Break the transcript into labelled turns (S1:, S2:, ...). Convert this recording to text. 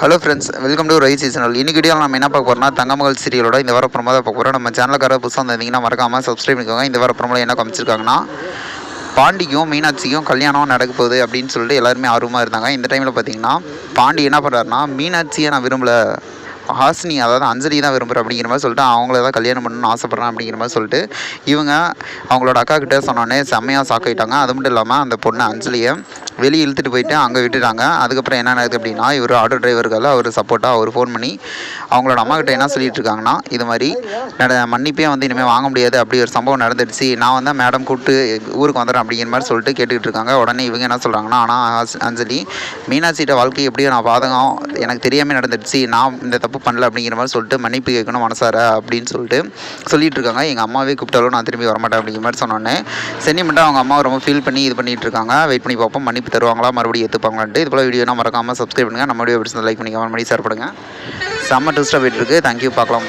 S1: Hello friends welcome to rice seasonal இன்னைக்கு video நம்ம என்ன பார்க்க போறோம்னா தங்கமகள் சீரியலோட இந்த வார ப்ரோமோ தான் பார்க்க போகிறோம் நம்ம சேனலுக்கார புதுசாக வந்திருந்தீங்கன்னா மறக்காமல் சப்ஸ்கிரைப் பண்ணிக்கோங்க. இந்த வார ப்ரோமோல என்ன காமிச்சிருக்காங்கன்னா பாண்டிக்கும் மீனாட்சிக்கும் கல்யாணம் நடக்க போகுது அப்படின்னு சொல்லிட்டு எல்லாருமே ஆர்வமாக இருந்தாங்க. இந்த டைமில் பார்த்தீங்கன்னா பாண்டி என்ன பண்ணுறாருனா மீனாட்சியை நான் விரும்பல. ஹாசினி அதாவது அஞ்சலி தான் விரும்புகிறேன் அப்படிங்கிற மாதிரி சொல்லிட்டு அவங்கள தான் கல்யாணம் பண்ணணும்னு ஆசைப்பட்றேன் அப்படிங்கிற மாதிரி சொல்லிட்டு இவங்க அவங்களோட அக்கா கிட்டே சொன்னோடனே செம்மையாக சாக்காயிட்டாங்க அது மட்டும் இல்லாமல் அந்த பொண்ணு அஞ்சலியை வெளியே இழுத்துட்டு போயிட்டு அங்கே விட்டுட்டாங்க. அதுக்கப்புறம் என்ன நடக்குது அப்படின்னா இவர் ஆட்டோ டிரைவர்கள் அவர் சப்போர்ட்டாக அவர் ஃபோன் பண்ணி அவங்களோட அம்மா கிட்ட என்ன சொல்லிட்டு இருக்காங்கன்னா இது மாதிரி நட மன்னிப்பே வந்து இனிமேல் வாங்க முடியாது. அப்படி ஒரு சம்பவம் நடந்துடுச்சு. நான் வந்து மேடம் கூப்பிட்டு ஊருக்கு வந்துடுறேன் அப்படிங்கிற மாதிரி சொல்லிட்டு கேட்டுக்கிட்டு இருக்காங்க. உடனே இவங்க என்ன சொல்கிறாங்கன்னா ஆனால் அஞ்சலி மீனாட்சிட்ட வாழ்க்கை எப்படியோ நான் பாதகம் எனக்கு தெரியாமல் நடந்துடுச்சு. நான் இந்த தப்பு பண்ணல அப்படிங்கிற மாதிரி சொல்லிட்டு மன்னிப்பு கேட்கணும் மனசார அப்படின்னு சொல்லிட்டு சொல்லிட்டு இருக்காங்க. எங்கள் அம்மாவே கூப்பிட்டாலும் நான் திரும்பி வரமாட்டேன் அப்படிங்கிற மாதிரி சொன்னோன்னே சென்னிமெண்ட்டாக அவங்க அம்மாவை ரொம்ப ஃபீல் பண்ணி இது பண்ணிட்டு இருக்காங்க. வெயிட் பண்ணி பார்ப்போம். மன்னிப்பு தருவாங்களா? மறுபடியும் ஏற்றுப்பாங்களான்ட்டு இது போல் வீடியோனா மறக்காமல் சப்ஸ்கிரைப் பண்ணுங்கள் நம்ம வீடியோ பிடிச்சது லைக் பண்ணி கமெண்ட் பண்ணி ஷேர் பண்ணுங்கள் செம்ம டூஸ்ட்டாக போயிட்டுருக்கு தேங்க்யூ பார்க்கலாம்.